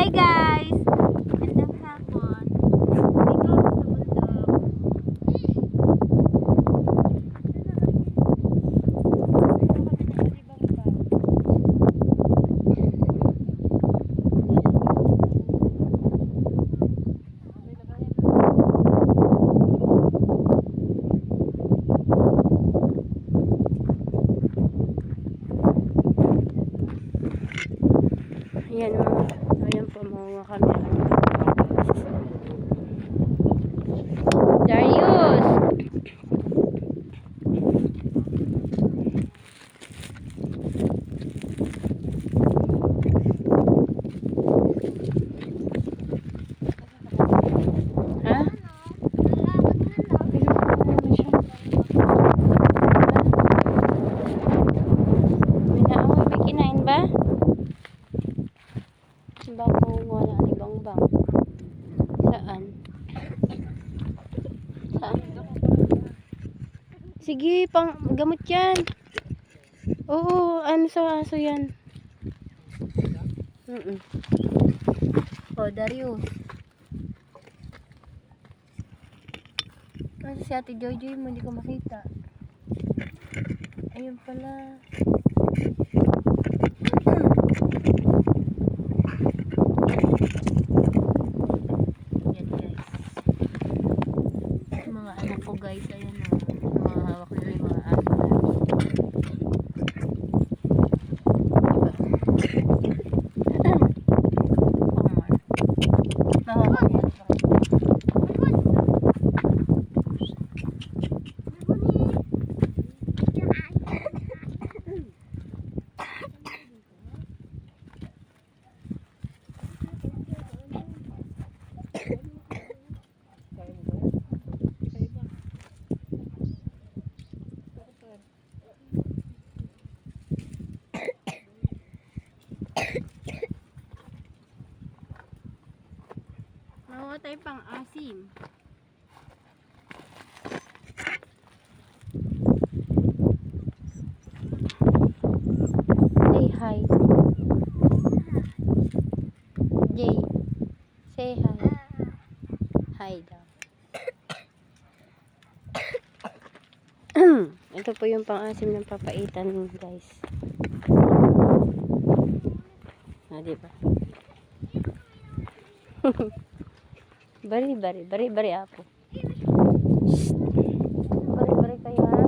Hi guys! Magandang hapon. Dito ako sa bundok. Ayan mga camera. Darius! Baka wala ni Bang Bang. Saan? Saan? Sige, pang gamot yan. Oo, ano sa aso yan? Mm -mm. Oh, Darius. Kasi si Ate Joy mo, hindi ko makita. Ayun pala. Yan guys. Ko guys, ayan o. Hawak nila yung mga namin. Diba? Pamar. Nahawak yan. Mamatay pang asim. Say hi. Jay. Say hi. Hi daw. Ito po yung pang-asim ng papaitan guys. Ah, diba? bari, bari, bari, bari apo. Bari, bari kayo.